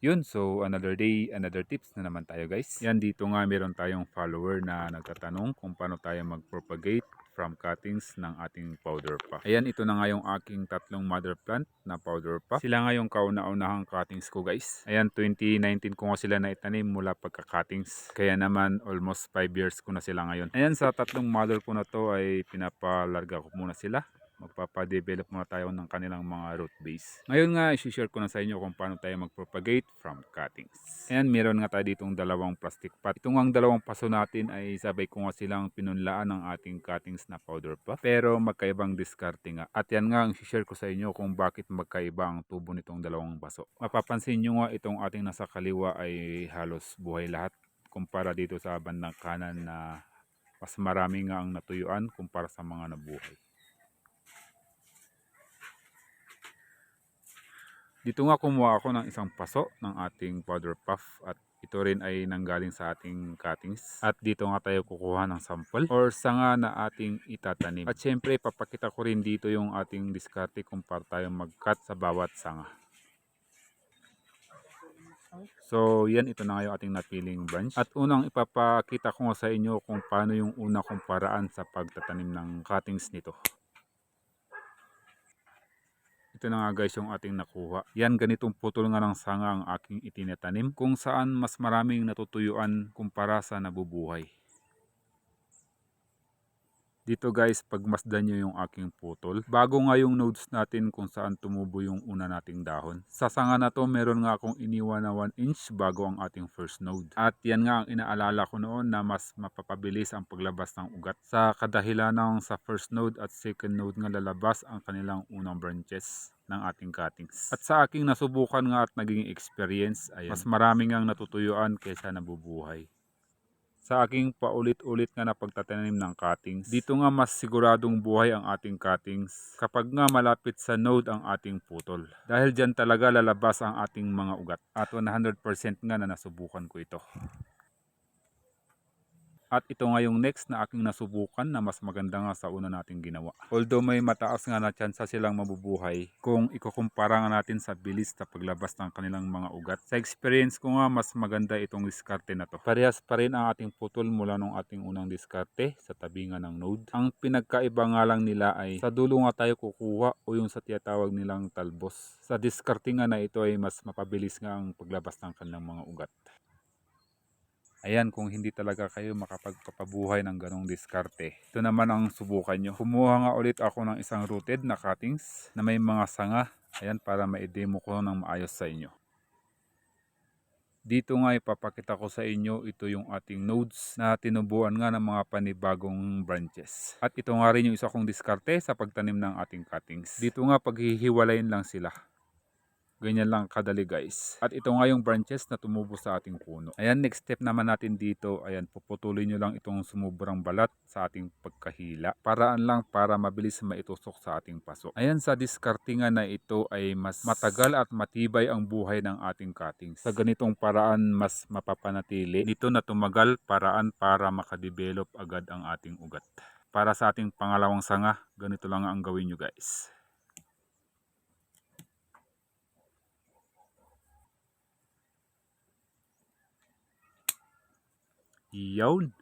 Yun, so another day, another tips na naman tayo guys. Yan, dito nga meron tayong follower na nagtatanong kung paano tayo mag-propagate from cuttings ng ating powder puff. Ayan, ito na nga yung aking tatlong mother plant na powder puff. Sila nga yung kauna-unahang cuttings ko guys. Ayan, 2019 ko nga sila na itanim mula pagka-cuttings. Kaya naman almost 5 years ko na sila ngayon. Ayan, sa tatlong mother ko na to ay pinapalarga ko muna sila magpapadevelop muna tayo ng kanilang mga root base. Ngayon nga, isi-share ko na sa inyo kung paano tayo magpropagate from cuttings. Ayan, meron nga tayo ditong dalawang plastic pot. Itong ang dalawang paso natin ay sabay ko nga silang pinunlaan ng ating cuttings na powder puff. Pero magkaibang diskarte nga. At yan nga ang isi-share ko sa inyo kung bakit magkaiba ang tubo nitong dalawang baso. Mapapansin nyo nga itong ating nasa kaliwa ay halos buhay lahat kumpara dito sa bandang kanan na mas marami nga ang natuyuan kumpara sa mga nabuhay. Dito nga kumuha ako ng isang paso ng ating powder puff at ito rin ay nanggaling sa ating cuttings. At dito nga tayo kukuha ng sample or sanga na ating itatanim. At syempre papakita ko rin dito yung ating diskarte kung para tayo mag-cut sa bawat sanga. So yan ito na nga yung ating napiling branch. At unang ipapakita ko sa inyo kung paano yung una kong paraan sa pagtatanim ng cuttings nito. Ito na nga guys yung ating nakuha. Yan ganitong putol nga ng sanga ang aking itinatanim kung saan mas maraming natutuyuan kumpara sa nabubuhay. Dito guys, pagmasdan nyo yung aking putol. Bago nga yung nodes natin kung saan tumubo yung una nating dahon. Sa sanga na to, meron nga akong iniwan na 1 inch bago ang ating first node. At yan nga ang inaalala ko noon na mas mapapabilis ang paglabas ng ugat. Sa kadahilan ng sa first node at second node nga lalabas ang kanilang unang branches ng ating cuttings. At sa aking nasubukan nga at naging experience, ayan, mas marami nga natutuyuan kaysa nabubuhay sa aking paulit-ulit nga na pagtatanim ng cuttings. Dito nga mas siguradong buhay ang ating cuttings kapag nga malapit sa node ang ating putol. Dahil dyan talaga lalabas ang ating mga ugat. At 100% nga na nasubukan ko ito. At ito nga yung next na aking nasubukan na mas maganda nga sa una nating ginawa. Although may mataas nga na tsansa silang mabubuhay kung ikukumpara nga natin sa bilis na paglabas ng kanilang mga ugat. Sa experience ko nga mas maganda itong diskarte na to. Parehas pa rin ang ating putol mula nung ating unang diskarte sa tabi nga ng node. Ang pinagkaiba nga lang nila ay sa dulo nga tayo kukuha o yung sa tiyatawag nilang talbos. Sa diskarte nga na ito ay mas mapabilis nga ang paglabas ng kanilang mga ugat. Ayan, kung hindi talaga kayo makapagpapabuhay ng ganong diskarte. Ito naman ang subukan nyo. Kumuha nga ulit ako ng isang rooted na cuttings na may mga sanga. Ayan, para ma-demo ko ng maayos sa inyo. Dito nga ipapakita ko sa inyo ito yung ating nodes na tinubuan nga ng mga panibagong branches. At ito nga rin yung isa kong diskarte sa pagtanim ng ating cuttings. Dito nga paghihiwalayin lang sila. Ganyan lang kadali guys. At ito nga yung branches na tumubo sa ating puno. Ayan, next step naman natin dito. Ayan, puputulin nyo lang itong sumubrang balat sa ating pagkahila. Paraan lang para mabilis maitusok sa ating paso. Ayan, sa discarding na ito ay mas matagal at matibay ang buhay ng ating cuttings. Sa ganitong paraan, mas mapapanatili. Dito na tumagal paraan para makadevelop agad ang ating ugat. Para sa ating pangalawang sanga, ganito lang ang gawin nyo guys. Yawn.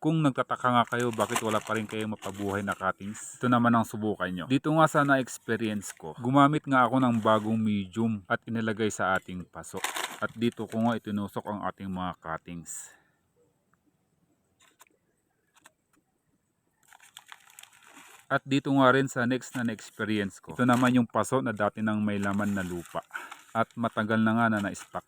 Kung nagtataka nga kayo bakit wala pa rin kayong mapabuhay na cuttings, ito naman ang subukan nyo. Dito nga sa na-experience ko, gumamit nga ako ng bagong medium at inilagay sa ating paso. At dito ko nga itinusok ang ating mga cuttings. At dito nga rin sa next na na-experience ko. Ito naman yung paso na dati nang may laman na lupa. At matagal na nga na na-stock.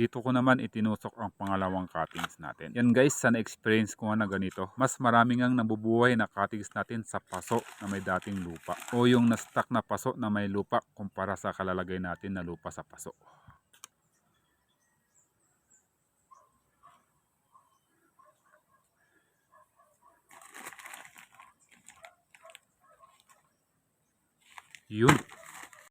Dito ko naman itinusok ang pangalawang cuttings natin. Yan guys, sa na-experience ko na ganito, mas marami ngang nabubuhay na cuttings natin sa paso na may dating lupa. O yung na-stock na paso na may lupa kumpara sa kalalagay natin na lupa sa paso. Yun.